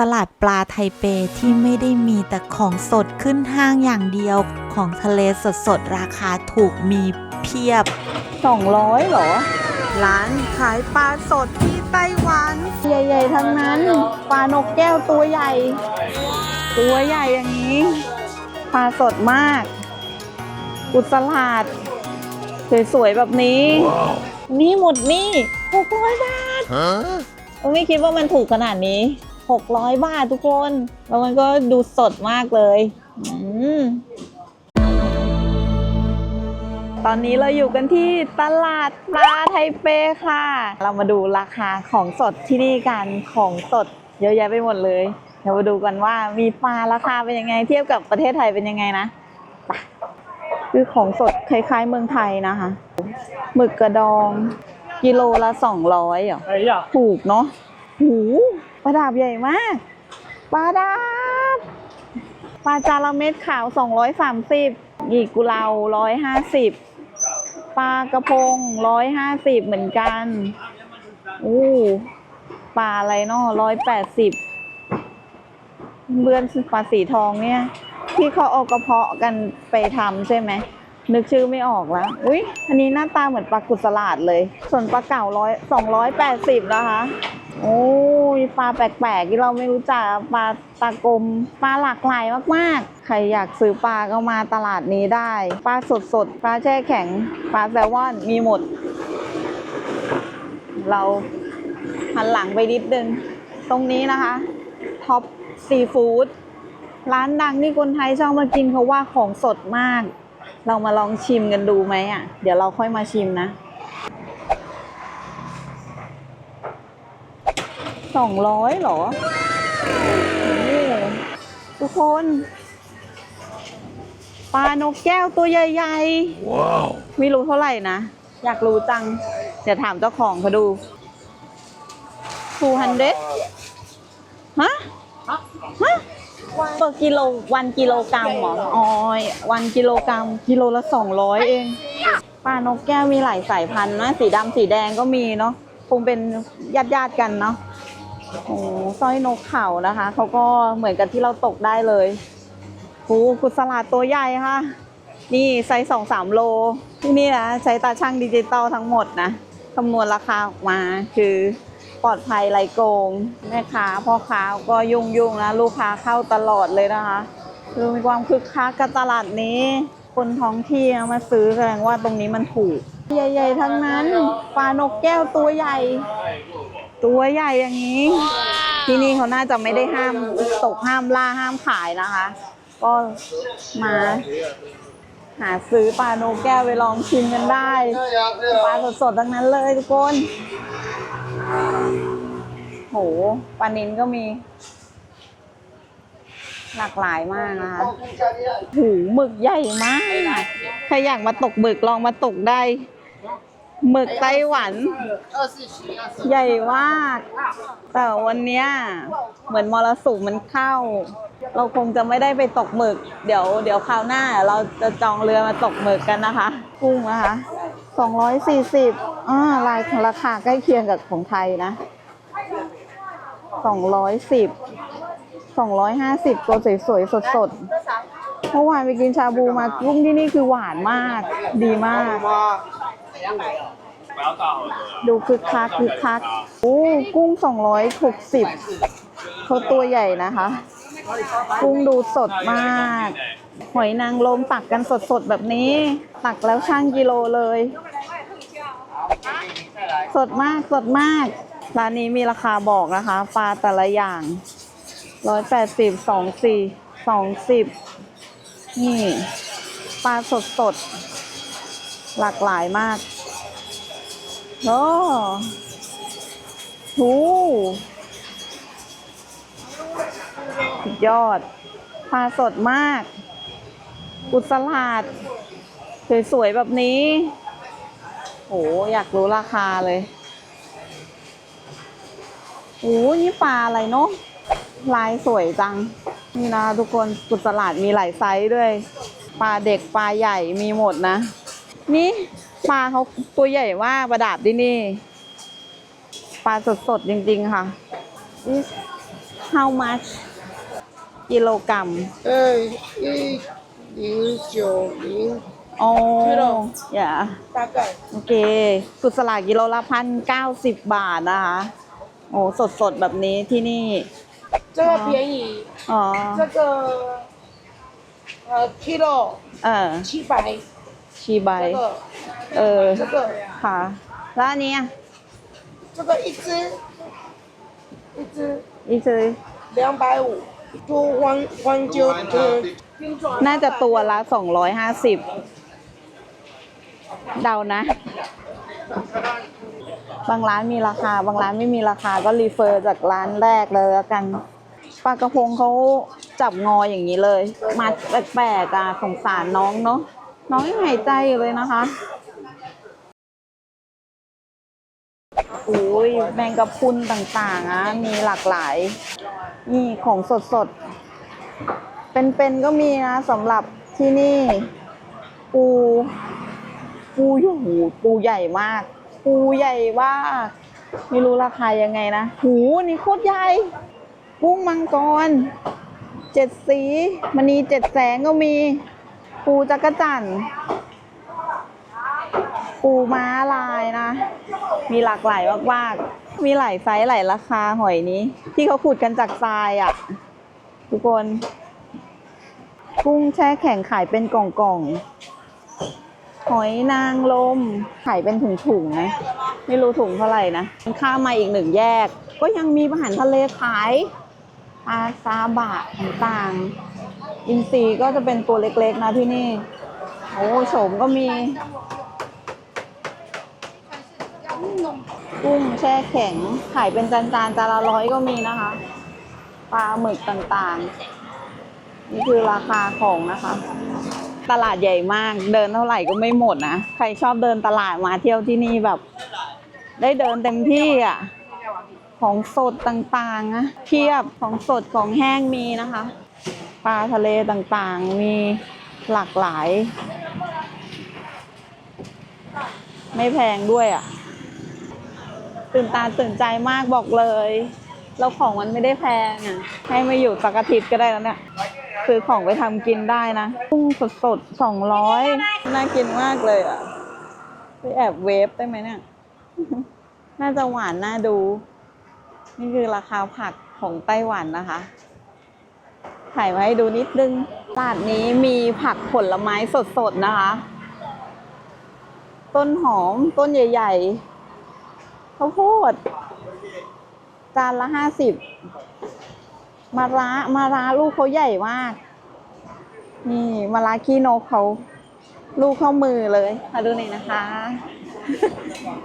ตลาดปลาไทเปที่ไม่ได้มีแต่ของสดขึ้นห้างอย่างเดียวของทะเลสดๆราคาถูกมีเพียบ 200เหรอ ร้านขายปลาสดที่ไต้หวัน ใหญ่ๆทั้งนั้น ปลานกแก้วตัวใหญ่ ตัวใหญ่อย่างนี้ ปลาสดมาก กุสลาด สวยๆแบบนี้ นี่หมดนี่600บาทไม่คิดว่ามันถูกขนาดนี้ 600 บาททุกคน แล้วมันก็ดูสดมากเลยอืมตอนนี้เราอยู่กันที่ตลาดปลาไทเปค่ะ เรามาดูราคาของสดที่นี่กัน ของสดเยอะแยะไปหมดเลย เดี๋ยวมาดูกันว่ามีปลาราคาเป็นยังไง เทียบกับประเทศไทยเป็นยังไงนะไปคือของสดคล้ายๆเมืองไทยนะคะ หมึกกระดอง กิโลละสองร้อยเหรอ哎呀，ถูกเนาะหู ปลาดาบใหญ่มากปลาดาบปลาจาระเม็ดขาว 230อีกกุเลา150 ปลากระพง 150 เหมือนกันอู้ปลาอะไรเนาะ180เบือนปลาสีทองเนี่ย ที่เขาเอากระเพาะกันไปทำใช่ไหม นึกชื่อไม่ออกแล้ว อุ้ยอันนี้หน้าตาเหมือนปลากุสลาดเลย ส่วนปลาเก่าร้อยสองร้อยแปดสิบนะคะ โอ้ยปลาแปลกๆที่เราไม่รู้จักปลาตากลมปลาหลากหลายมากๆ ใครอยากซื้อปลาก็มาตลาดนี้ได้ ปลาสดๆ ปลาแช่แข็ง ปลาแซลมอนมีหมด เราหันหลังไปนิดนึง ตรงนี้นะคะ ท็อปซีฟู้ดร้านดังที่คนไทยชอบมากินเพราะว่าของสดมาก เรามาลองชิมกันดูไหมอะ เดี๋ยวเราค่อยมาชิมนะ สองร้อยเหรอโอ้ทุกคน ปลานกแก้วตัวใหญ่ๆ ว้าว ไม่รู้เท่าไหร่นะ อยากรู้จัง เดี๋ยวถามเจ้าของเขาดู200ฮะ ฮะต่อกิโลวันกิโลกรัมเหรออ๋อวันกิโลกรัม กิโลละสองร้อยเอง ปลานกแก้วมีหลายสายพันธุ์นะ สีดำสีแดงก็มีเนาะ คงเป็นญาติญาติๆกันเนาะ โอ้สร้อยนกเขานะคะเขาก็เหมือนกับที่เราตกได้เลยโอ้กุสลาดตัวใหญ่ค่ะ นี่ไซส์สองสามโล ที่นี่นะใช้ตาช่างดิจิตอลทั้งหมดนะคำนวณราคาออกมาคือปลอดภัยไรโกงแม่ค้าพ่อค้าก็ยุ่งยุ่งๆนะลูกค้าเข้าตลอดเลยนะคะ คือมีความคึกคักกับตลาดนี้ คนท้องที่มาซื้อแสดงว่าตรงนี้มันถูก ใหญ่ๆทั้งนั้นปลานกแก้วตัวใหญ่ ตัวใหญ่อย่างนี้ ที่นี่เขาน่าจะไม่ได้ห้ามตกห้ามล่าห้ามขายนะคะ ก็มาหาซื้อปลาโนกแก้วไปลองชิมกันได้ปลาสดๆทั้งนั้นเลยทุกคนโหปลานินก็มี หลากหลายมากนะคะหูหมึกใหญ่มาก ใครอยากมาตกหมึกลองมาตกได้ หมึกไต้หวัน ใหญ่มาก แต่วันเนี้ยเหมือนมรสุมมันเข้า เราคงจะไม่ได้ไปตกหมึก เดี๋ยวเดี๋ยวคราวหน้าเราจะจองเรือมาตกหมึกกันนะคะ กุ้งนะคะ240อ่าลายราคาใกล้เคียงกับของไทยนะ 210 250ตัวสวยๆสดๆเมื่อวานไปกินชาบูมากุ้งที่นี่คือหวานมาก ดีมาก ดูคึกคักคึกคักโอ้กุ้งสองร้อยหกสิบเขาตัวใหญ่นะคะ กุ้งดูสดมาก หอยนางรมตักกันสดๆแบบนี้ ตักแล้วช่างกิโลเลย สดมากสดมากร้านนี้มีราคาบอกนะคะ ปลาแต่ละอย่างร้อยแปดสิบสองสี่สองสิบนี่ ปลาสดสด หลากหลายมากโอ้โหสุดยอด ปลาสดมากกุสลาด สวยๆ แบบนี้โหอยากรู้ราคาเลยโอ้นี่ปลาอะไรเนาะลายสวยจัง นี่นะทุกคนกุสลาดมีหลายไซส์ด้วย ปลาเด็กปลาใหญ่มีหมดนะ นี่ปลาเขาตัวใหญ่มากประดับที่นี่ ปลาสดๆจริงๆค่ะนี่ how much กิโลกรัม 呃，一零九零 อ๋อ กิโล อย่า 大概 โอเค สุดสลากิโลละพันเก้าสิบบาทนะคะ โอ้สดสดๆแบบนี้ที่นี่ 这个便宜， อ๋อ 这个呃 kilo เออ 七百， ชีใบ 这个 เออ 这个 ค่ะ แล้วอันนี้อ่ะ 这个一只一只 อีซื้อ 两百五，就黄黄酒嗯， น่าจะตัวละสองร้อยห้าสิบเดานะ บางร้านมีราคา บางร้านไม่มีราคาก็รีเฟอร์จากร้านแรกเลยแล้วกันปลากระพงเขาจับงออย่างนี้เลย มาแปลกๆอ่ะสงสารน้องเนาะ น้องยังหายใจอยู่เลยนะคะโอ้ยแมงกะพรุนต่างๆอะมีหลากหลาย นี่ของสดๆ เป็นๆก็มีนะสำหรับที่นี่ ปู ปูอยู่หูปูใหญ่มาก ปูใหญ่มากไม่รู้ราคายังไงนะหูนี่โคตรใหญ่กุ้งมังกรเจ็ดสีมณีเจ็ดแสงก็มี ปูจักรจั่นปูม้าลายนะ มีหลากหลายมากๆ มีหลายไซส์หลายราคาหอยนี้ ที่เขาขุดกันจากทรายอะ ทุกคน กุ้งแช่แข็งขายเป็นกล่องๆ หอยนางรมขายเป็นถุงๆนะ ไม่รู้ถุงเท่าไหร่นะข้ามมาอีกหนึ่งแยก ก็ยังมีอาหารทะเลขายปลาซาบะต่างๆ อินทรีก็จะเป็นตัวเล็กๆนะที่นี่ โอ้โฉมก็มีกุ้งแช่แข็งขายเป็นจานๆจานละร้อยก็มีนะคะ ปลาหมึกต่างๆ นี่คือราคาของนะคะ ตลาดใหญ่มากเดินเท่าไหร่ก็ไม่หมดนะ ใครชอบเดินตลาดมาเที่ยวที่นี่แบบ ได้เดินเต็มที่อะของสดต่างๆนะเพียบของสดของแห้งมีนะคะ ปลาทะเลต่างๆ มีหลากหลาย ไม่แพงด้วยอะ ตื่นตาตื่นใจมากบอกเลยแล้วของมันไม่ได้แพงอะ ให้มาอยู่สักอาทิตย์ก็ได้แล้วเนี่ยซื้อของไปทำกินได้นะกุ้งสดสดสองร้อยน่ากินมากเลยอะไปแอบเวฟได้ไหมเนี่ยน่าจะหวานน่าดู นี่คือราคาผักของไต้หวันนะคะ ถ่ายมาให้ดูนิดนึงตลาดนี้มีผักผลไม้สดๆนะคะ ต้นหอมต้นใหญ่ๆข้าวโพด จานละห้าสิบมาระมาระลูกเขาใหญ่มาก นี่มาระขี้นกเขาลูกเข้ามือเลยมาดูหน่อยนะคะ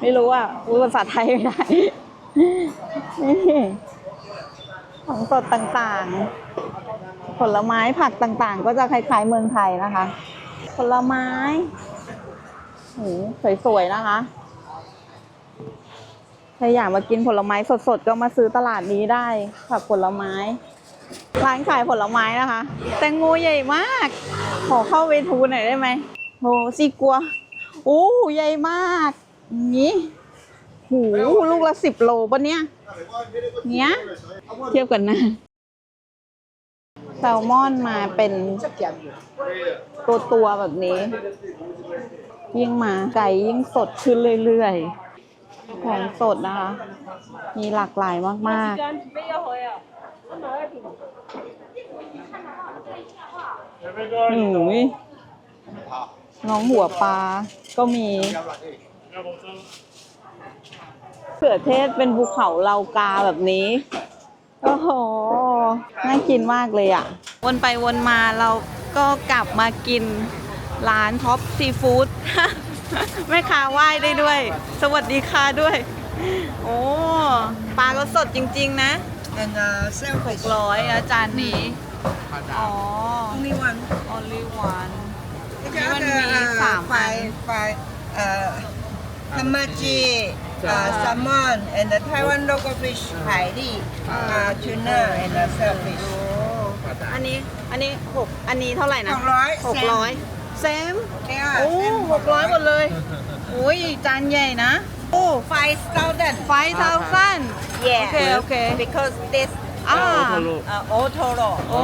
ไม่รู้อะพูดภาษาไทยไม่ได้นี่ของสดต่างๆ ผลไม้ผักต่างๆ ก็จะคล้ายๆเมืองไทยนะคะ ผลไม้โหสวยๆนะคะใครอยากมากินผลไม้สดๆ ก็มาซื้อตลาดนี้ได้ผักผลไม้ ร้านขายผลไม้นะคะ แตงโมใหญ่มาก ขอเข้าเวทูหน่อยได้ไหมโหซีกัวโอ้ใหญ่มากอย่างนี้หูลูกละสิบโลปะเนี่ยเนี้ย เทียบกันนะ แซลมอนมาเป็นตัวตัวๆแบบนี้ ยิ่งมาไก่ยิ่งสดขึ้นเรื่อยๆ ของสดนะคะ มีหลากหลายมากๆหนูยน้องหัวปลาก็มีเขือเทศเป็นภูเขาเลากาแบบนี้ โอ้โห น่ากินมากเลยอะ วนไปวนมาเราก็กลับมากินร้านท็อปซีฟู้ดแม่ค้าไหว้ได้ด้วย สวัสดีค่ะด้วย โอ้ปลาก็สดจริง ๆ นะ and uh, shellfish ร้อยอาจารย์นี้ อ๋อ only one only one the นี่มัน other มีสาม uh, อัน five five uh, hamachi uh, salmon and the Taiwan local fish 海蛎 uh, tuna and uh, shellfish อันนี้อันนี้หกอันนี้เท่าไหร่นะหกร้อยหกร้อยเซม yeah โอ้ and หกร้อยหมดเลยโอ้ยจานใหญ่นะ โอ้ five thousand ไฟเท่าสั้น yeah โอเคโอเค because this อ่าอ่าโอโทโร่โอ้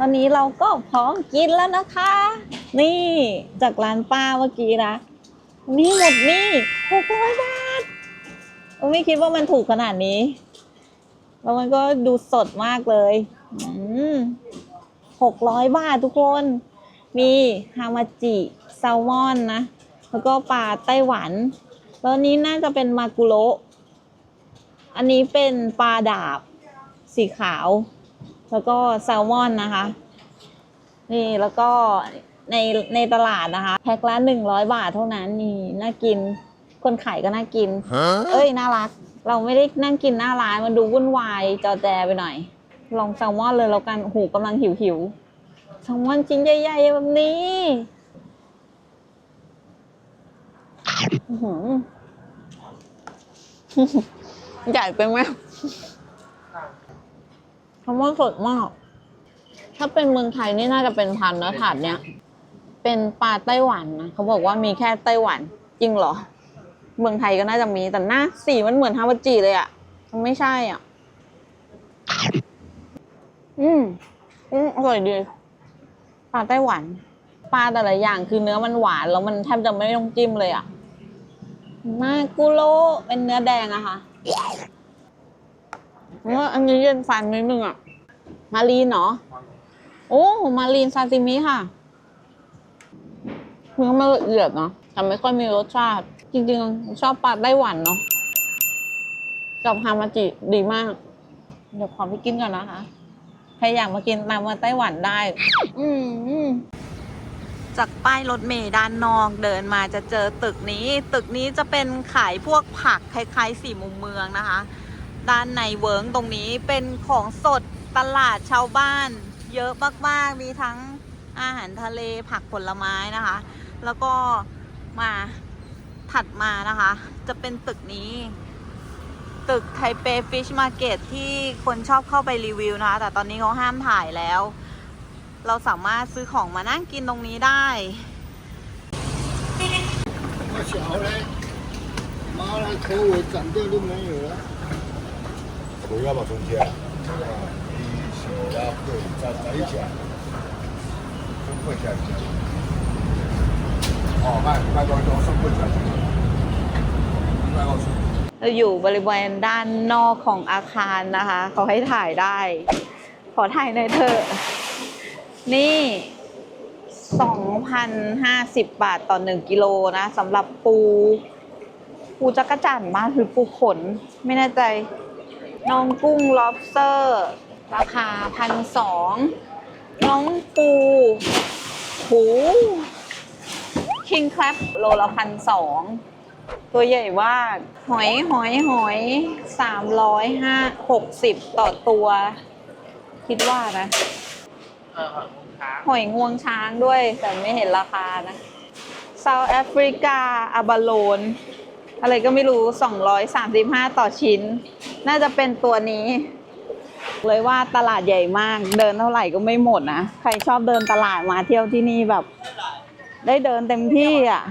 ตอนนี้เราก็พร้อมกินแล้วนะคะ นี่จากร้านป้าเมื่อกี้นะ นี่หมดนี่หกร้อยบาทโอ้ ไม่คิดว่ามันถูกขนาดนี้ แล้วมันก็ดูสดมากเลยหกร้อยบาททุกคน มีฮามาจิแซลมอนนะ แล้วก็ปลาไต้หวัน แล้วนี้น่าจะเป็นมากุโระอันนี้เป็นปลาดาบสีขาว แล้วก็แซลมอนนะคะ นี่แล้วก็ในในตลาดนะคะ แพ็คละหนึ่งร้อยบาทเท่านั้นนี่น่ากิน คนขายก็น่ากิน เอ้ยน่ารัก เราไม่ได้นั่งกินหน้าร้านมันดูวุ่นวายจอแจไปหน่อย ลองแซลมอนเลยแล้วกันโอ้โหูกำลังหิวหิวๆแซลมอนชิ้นใหญ่ๆแบบนี้อื้อหือใหญ่ไปไหมแซลมอนสดมาก ถ้าเป็นเมืองไทยนี่น่าจะเป็นพันนะถาดเนี้ย เป็นปลาไต้หวันนะเขาบอกว่ามีแค่ไต้หวัน จริงเหรอ เมืองไทยก็น่าจะมีแต่หน้าสีมันเหมือนฮาวาจิเลยอะ่ะ มันไม่ใช่อะ อืมอืมอร่อยดีปลาไต้หวันปลาแต่ละอย่างคือเนื้อมันหวานแล้วมันแทบจะไม่ต้องจิ้มเลยอะ่ะมากุโรเป็นเนื้อแดงอะค่ะว่าอันนี้เย็นฟันนิดนึงอะ มารีนเหรอโอ้มารีนซาซิมิค่ะเนื้อมันละเอียดเนาะแต่ไม่ค่อยมีรสชาติ จริงๆ ชอบปลาไต้หวันเนาะกับฮามาจิดีมาก เดี๋ยวขอไปกินก่อนนะคะ ใครอยากมากินตามมาไต้หวันได้ อืมจากป้ายรถเมล์ด้านนอกเดินมาจะเจอตึกนี้ ตึกนี้จะเป็นขายพวกผักคล้ายๆสี่มุมเมืองนะคะ ด้านในเวิร์งตรงนี้เป็นของสดตลาดชาวบ้าน เยอะมากๆมีทั้งอาหารทะเลผักผลไม้นะคะ แล้วก็มา ถัดมานะคะ จะเป็นตึกนี้ ตึกไทเปฟิชมาร์เก็ตที่คนชอบเข้าไปรีวิวนะคะ แต่ตอนนี้เขาห้ามถ่ายแล้ว เราสามารถซื้อของมานั่งกินตรงนี้ได้ 那小嘞，妈的头尾长掉都没有了。我要把中间，一小鸭会再来一讲，分会下一讲。哦，卖卖高中送会下一讲，卖高中。 เราอยู่บริเวณด้านนอกของอาคารนะคะเขาให้ถ่ายได้ ขอถ่ายหน่อยเถอะนี่ 2,050 บาทต่อ 1 กิโลนะสำหรับปู ปูจักรจั่นมาหรือปูขน ไม่แน่ใจ น้องกุ้ง lobster ราคาพันสองน้องปูหูคิง crab โลละพันสอง ตัวใหญ่มากหอยหอยหอยสามร้อยห้าหกสิบต่อตัว คิดว่านะหอยงวงช้างด้วย แต่ไม่เห็นราคานะเซาท์แอฟริกาอาบาโลน อะไรก็ไม่รู้ 235 ต่อชิ้น น่าจะเป็นตัวนี้ เลยว่าตลาดใหญ่มาก เดินเท่าไหร่ก็ไม่หมดนะ ใครชอบเดินตลาดมาเที่ยวที่นี่แบบ ได้เดินเต็มที่อะ